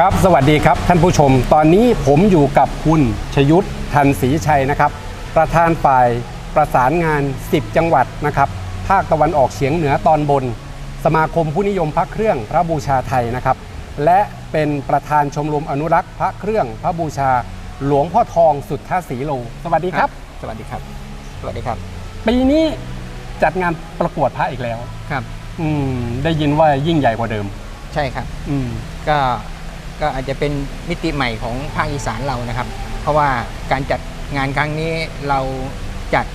ครับ สวัสดีครับท่านผู้ชม ตอนนี้ผมอยู่กับคุณชยุทธทันศรีชัยนะครับ ประธานฝ่ายประสานงาน 10 จังหวัดนะครับ ภาคตะวันออกเฉียงเหนือตอนบน สมาคมผู้นิยมพระเครื่องพระบูชาไทยนะครับ และเป็นประธานชมรมอนุรักษ์พระเครื่องพระบูชา หลวงพ่อทองสุทธศรีโล สวัสดีครับ สวัสดีครับ สวัสดีครับ ปีนี้จัดงานประกวดพระอีกแล้วครับ อืมได้ยินว่ายิ่งใหญ่กว่าเดิม ใช่ครับ อืมก็ ก็อาจจะเป็นมิติใหม่ของภาคอีสานเรานะครับ เพราะว่าการจัดงานครั้งนี้เราจัด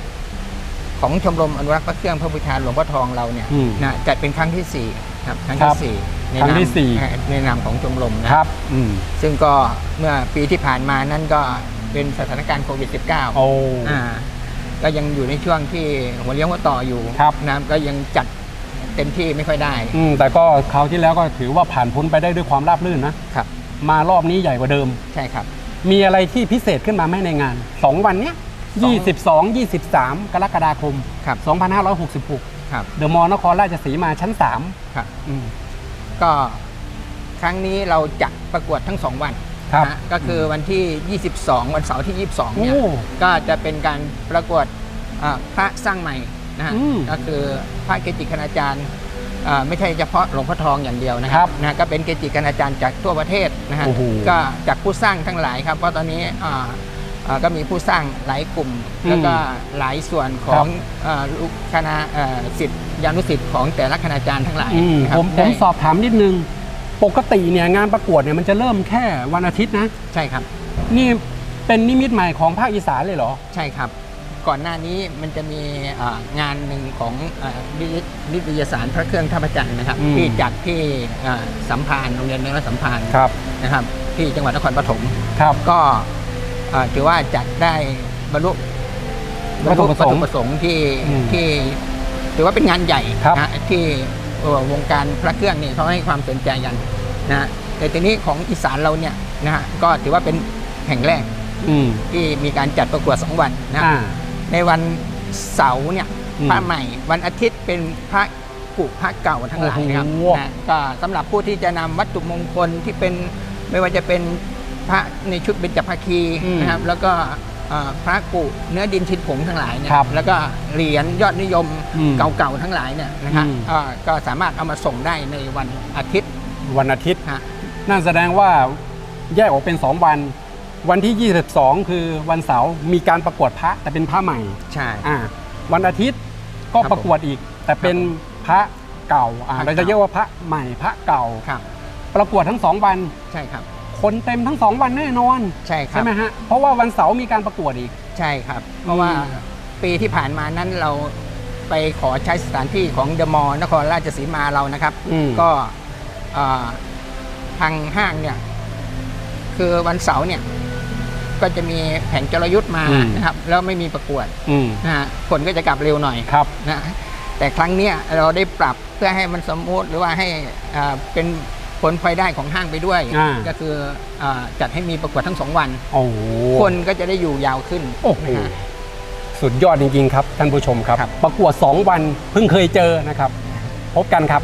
ของชมรมอนุรักษ์พระเครื่องพระบูชาหลวงพ่อทองเราเนี่ยอืมนะจัดเป็นครั้งที่สี่ครับครั้งครัที่บสี่ในครั้งนามที่สี่เอ่อในนามของชมรมนะ ครับ อืมซึ่งก็เมื่อปีที่ผ่านมานั่นก็เป็นสถานการณ์โควิด -19 โอ้ อ่าก็ยังอยู่ในช่วงที่หัวเลี้ยวหัวต่ออยู่ครับ นะก็ยังจัด เต็มที่ไม่ค่อยได้อืมแต่ก็คราวที่แล้วก็ถือว่าผ่านพ้นไปได้ด้วยความราบรื่นนะครับ มารอบนี้ใหญ่กว่าเดิม ใช่ครับ มีอะไรที่พิเศษขึ้นมาไหมในงาน 2 วันเนี้ยสอง22 23 กรกฎาคมครับ 2566 ครับเดอะมอลล์นครราชสีมาชั้นครับ3อืมก็ครั้งนี้เราจัดประกวดทั้ง 2 วันครับนะก็คือวันที่ 22 วันเสาร์ที่ 22เนี่ยโอ้ ก็จะเป็นการประกวดอ่าพระสร้างใหม่ นะฮะอืมก็คือพระเกจิคณาจารย์อ่าไม่ใช่เฉพาะหลวงพ่อทองอย่างเดียวนะคครัรับบนะก็เป็นเกจิคณาจารย์จากทั่วประเทศนะฮะโอ้โหก็จากผู้สร้างทั้งหลายครับเพราะตอนนี้อ่าอ่าก็มีผู้สร้างหลายกลุ่ม อืมแล้วก็หลายส่วนของอ่าลูกคณะเอ่อสิทธิยานุสิทธิ์ของแต่ละคณาจารย์ทั้งหลายอืมนะครัผมผมได้สอบถามนิดนึง ปกติเนี่ยงานประกวดเนี่ยมันจะเริ่มแค่วันอาทิตย์นะ ใช่ครับ นี่เป็นนิมิตใหม่ของภาคอีสานเลยเหรอ ใช่ครับ ก่อนหน้านี้มันจะมีอ่างานหนึ่งของอ่านินิตยสารพระเครื่องท่าพระจันทร์นะครับอืมที่จัดที่อ่าสัมพันธ์โรงเรียนเนื้อสัมพันธ์ครับนะครับ ที่จังหวัดนครปฐมครับก็อ่าถือว่าจัดได้บรรลุวัตถุประสงค์วัตถุประสงค์ที่อืมที่ถือว่าเป็นงานใหญ่ครับนะที่เอ่อวงการพระเครื่องนี่เขาให้ความสนใจกันนะแต่ทีนี้ของอีสานเราเนี่ยนะฮะก็ถือว่าเป็นแห่งแรกอืมที่มีการจัดประกวด2วันนะอ่า ในวันเสาร์เนี่ยอืมพระใหม่ วันอาทิตย์เป็นพระกุพระเก่าทั้งหลายนะครับโอ้โหนะก็สำหรับผู้ที่จะนำวัตถุมงคลที่เป็นไม่ว่าจะเป็นพระในชุดเบญจภาคีนะครับแล้วก็เอ่อพระกุเนื้อดินชินผงทั้งหลายเนี่ยครับแล้วก็เหรียญยอดนิยมอืมเก่าๆทั้งหลายเนี่ยนะครับอืมก็ก็สามารถเอามาส่งได้ในวันอาทิตย์ วันอาทิตย์ฮะนั่นแสดงว่าแยกออกเป็น 2 วัน วันที่ 22 คือวันเสาร์มีการประกวดพระแต่เป็นพระใหม่ใช่ อ่าวันอาทิตย์ก็ครับประกวดอีก แต่เป็นพระเก่าอ่าพระเราเก่าจะเรียกว่าพระใหม่พระเก่า ครับประกวดทั้ง2วัน ใช่ครับ คนเต็มทั้ง2วันแน่นอนใช่ครัใช่บไหมฮะเพราะว่าวันเสาร์มีการประกวดอีก ใช่ครับ เพราะว่าอืมปีที่ผ่านมานั้นเราไปขอใช้สถานที่ของเดอะมอลล์นครราชสีมาเรานะครับ อืม ก็เอ่อทางห้างเนี่ย คือวันเสาร์เนี่ย ก็จะมีแผงจรยุทธ์มาอืม นะครับแล้วไม่มีประกวดอืมนะฮะคนก็จะกลับเร็วหน่อยครับ นะแต่ครั้งเนี้ยเราได้ปรับเพื่อให้มันสมมุติหรือว่าให้อ่าเป็นผลพลอยได้ของห้างไปด้วย อ่า ก็คืออาจัดให้มีประกวดทั้งสองวัน โอ้โห คนก็จะได้อยู่ยาวขึ้นโอ้โห นะฮะ สุดยอดจริงๆครับ ท่านผู้ชมครับ ครับ ประกวด 2 วันเพิ่งเคยเจอนะครับ พบกันครับ